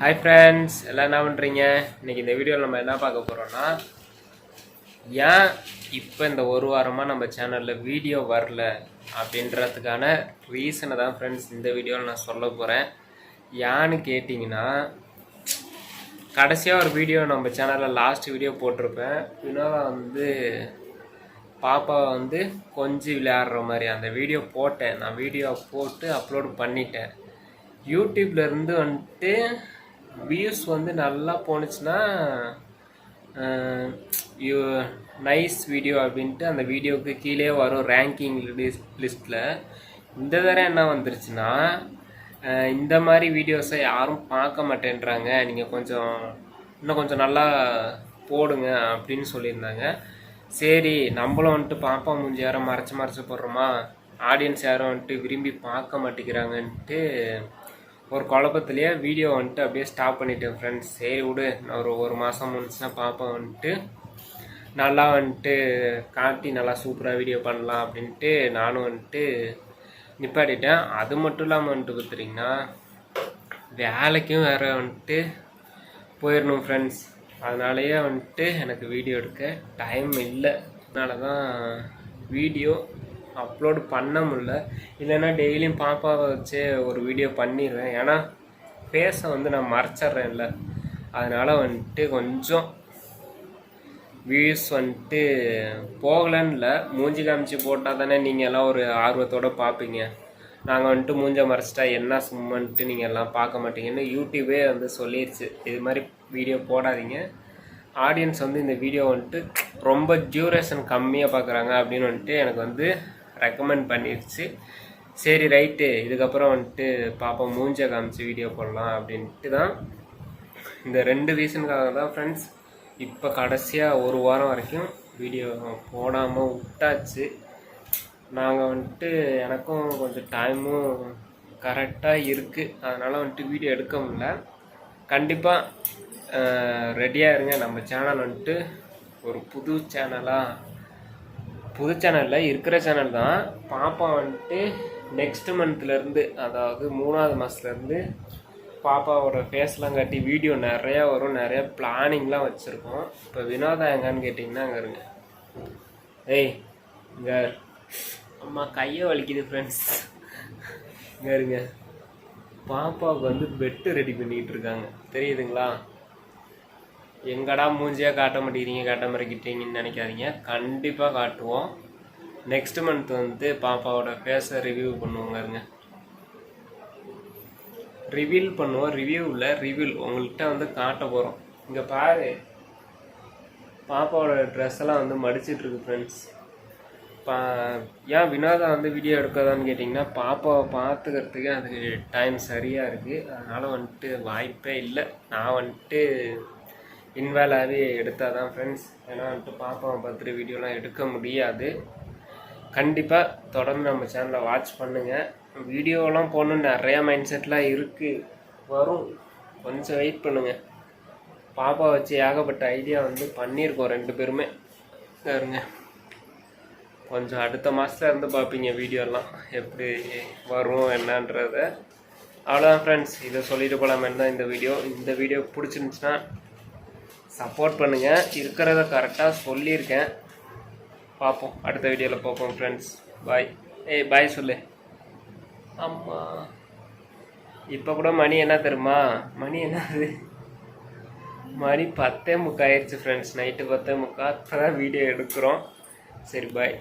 Hi friends எல்லாம் என்ன பண்ணுறீங்க இன்னைக்கு இந்த வீடியோவில் நம்ம என்ன பார்க்க போகிறோம்னா ஏன் இப்போ இந்த ஒரு வாரமாக நம்ம சேனலில் வீடியோ வரல அப்படின்றதுக்கான ரீசனை தான் ஃப்ரெண்ட்ஸ் இந்த வீடியோவில் நான் சொல்ல போகிறேன் ஏன்னு கேட்டிங்கன்னா கடைசியாக ஒரு வீடியோ நம்ம சேனலில் லாஸ்ட் வீடியோ போட்டிருப்பேன். வினோதா வந்து பாப்பா வந்து கொஞ்சம் விளையாடுற மாதிரி அந்த வீடியோ போட்டேன். நான் வீடியோ போட்டு அப்லோட் பண்ணிட்டேன். யூடியூப்லேருந்து வந்துட்டு வியூஸ் வந்து நல்லா போணுச்சுன்னா யூ நைஸ் வீடியோ அப்படின்ட்டு அந்த வீடியோவுக்கு கீழே வரும் ரேங்கிங் லிஸ்ட்டில் இந்த தடவை என்ன வந்துருச்சுன்னா இந்த மாதிரி வீடியோஸை யாரும் பார்க்க மாட்டேன்றாங்க. நீங்கள் கொஞ்சம் இன்னும் கொஞ்சம் நல்லா போடுங்க அப்படின்னு சொல்லியிருந்தாங்க. சரி நம்மளும் வந்துட்டு பாப்பா மூஞ்சி யாரும் மறைச்சு மறைச்சி போடுறோமா? ஆடியன்ஸ் யாரும் வந்துட்டு விரும்பி பார்க்க மாட்டேங்கிறாங்கன்ட்டு ஒரு குழப்பத்துலேயே வீடியோ வந்துட்டு அப்படியே ஸ்டாப் பண்ணிட்டேன் ஃப்ரெண்ட்ஸ் சரி விடு நான் ஒரு ஒரு மாதம் முடிச்சுன்னா பாப்பா வந்துட்டு. நல்லா வந்துட்டு காட்டி நல்லா சூப்பராக வீடியோ பண்ணலாம் அப்படின்ட்டு நானும் வந்துட்டு நிப்பாட்டிட்டேன். அது மட்டும் இல்லாமல் வந்துட்டு பார்த்துட்டிங்கன்னா வேலைக்கும் வேறு வந்துட்டு போயிடணும் ஃப்ரெண்ட்ஸ் அதனாலேயே வந்துட்டு எனக்கு வீடியோ எடுக்க டைம் இல்லை. அதனால தான் வீடியோ அப்லோடு பண்ண முடில இல்லைன்னா டெய்லியும் பாப்பாவை வச்சு ஒரு வீடியோ பண்ணிடுவேன் ஏன்னா ஃபேஸை வந்து நான் மறைச்சிட்றேன்ல. அதனால் வந்துட்டு கொஞ்சம் வியூஸ் வந்துட்டு போகலன்னு இல்லை. மூஞ்சி காமிச்சு போட்டால் தானே நீங்கள் எல்லாம் ஒரு ஆர்வத்தோடு பார்ப்பீங்க நாங்கள் வந்துட்டு மூஞ்ச மறைச்சிட்டா என்ன சும்மன்ட்டு நீங்கள் எல்லாம் பார்க்க மாட்டீங்கன்னு யூடியூபே வந்து சொல்லிடுச்சு இது மாதிரி வீடியோ போடாதீங்க. ஆடியன்ஸ் வந்து இந்த வீடியோ வந்துட்டு ரொம்ப டியூரேஷன் கம்மியாக பார்க்குறாங்க அப்படின்னு வந்துட்டு எனக்கு வந்து ரெக்கமெண்ட் பண்ணிடுச்சு சரி ரைட்டு இதுக்கப்புறம் வந்துட்டு பாப்பா மூஞ்ச காமிச்சு வீடியோ போடலாம் அப்படின்ட்டு தான். இந்த ரெண்டு ரீசனுக்காக தான் ஃப்ரெண்ட்ஸ் இப்போ கடைசியாக ஒரு வாரம் வரைக்கும் வீடியோ போடாமல் விட்டாச்சு. நாங்கள் வந்துட்டு எனக்கும் கொஞ்சம் டைமும் கரெக்டாக இருக்குது அதனால் வந்துட்டு வீடியோ எடுக்க முடியல. கண்டிப்பாக ரெடியாக இருங்க. நம்ம சேனல் வந்துட்டு ஒரு புது சேனலாக புது சேனலில் இருக்கிற சேனல் தான். பாப்பா வந்துட்டு நெக்ஸ்ட் மந்த்லேருந்து அதாவது மூணாவது மாதத்துலேருந்து பாப்பாவோட ஃபேஸ்லாம் காட்டி வீடியோ நிறையா வரும் நிறையா பிளானிங்லாம் வச்சுருக்கோம். இப்போ வினோதா எங்கன்னு கேட்டிங்கன்னா அங்கே இருங்க. ஏய் இங்கே அம்மா கையை வலிக்குது ஃப்ரெண்ட்ஸ் இங்கே இருங்க. பாப்பாவுக்கு வந்து பெட்டு ரெடி பண்ணிக்கிட்டு இருக்காங்க. தெரியுதுங்களா? எங்கடா மூஞ்சியாக காட்ட மாட்டேங்கிறீங்க? காட்ட மறைக்கிட்டீங்கன்னு நினைக்காதீங்க. கண்டிப்பாக காட்டுவோம். நெக்ஸ்ட் மந்த் வந்து பாப்பாவோட ஃபேஸை ரிவ்யூ பண்ணுவோங்க இருங்க ரிவீல் பண்ணுவோம். ரிவ்யூவில் ரிவீல் உங்கள்கிட்ட வந்து காட்ட போகிறோம் இங்கே பாரு. பாப்பாவோட ட்ரெஸ் எல்லாம் வந்து மடிச்சிட்ருக்கு ஃப்ரெண்ட்ஸ் பா ஏன் வினோதா வந்து வீடியோ எடுக்காதான்னு கேட்டிங்கன்னா பாப்பாவை பார்த்துக்கிறதுக்கு அதுக்கு டைம் சரியாக இருக்குது அதனால் வந்துட்டு வாய்ப்பே இல்லை. நான் வந்துட்டு இன்வேலாகவே எடுத்தால் தான் ஃப்ரெண்ட்ஸ் ஏன்னா வந்துட்டு பாப்பாவை பார்த்துட்டு வீடியோலாம் எடுக்க முடியாது. கண்டிப்பாக தொடர்ந்து நம்ம சேனலை வாட்ச் பண்ணுங்கள் வீடியோலாம் போடணும்னு நிறையா மைண்ட் செட்லாம் இருக்குது வரும். கொஞ்சம் வெயிட் பண்ணுங்கள் பாப்பா வச்சு ஏகப்பட்ட ஐடியா வந்து பண்ணியிருக்கோம் ரெண்டு பேருமே. பாருங்க. கொஞ்சம் அடுத்த மாதத்துல இருந்து பார்ப்பீங்க வீடியோலாம் எப்படி வரும் என்னன்றத. அவ்வளோதான் ஃப்ரெண்ட்ஸ் இதை சொல்லிட்டு போகலாமே தான் இந்த வீடியோ இந்த வீடியோ பிடிச்சிருந்துச்சுன்னா சப்போர்ட் பண்ணுங்கள் இருக்கிறத கரெக்டாக சொல்லியிருக்கேன். பார்ப்போம். அடுத்த வீடியோவில் பார்ப்போம் ஃப்ரெண்ட்ஸ் பாய் ஏய் பாய் சொல்லு. ஆமாம் இப்போ கூட மணி என்ன தெரியுமா? மணி என்னது? மணி பத்தே முக்கால் ஆயிடுச்சு ஃப்ரெண்ட்ஸ் நைட்டு பத்தே முக்கால். இப்போ தான் வீடியோ எடுக்கிறோம். சரி பாய்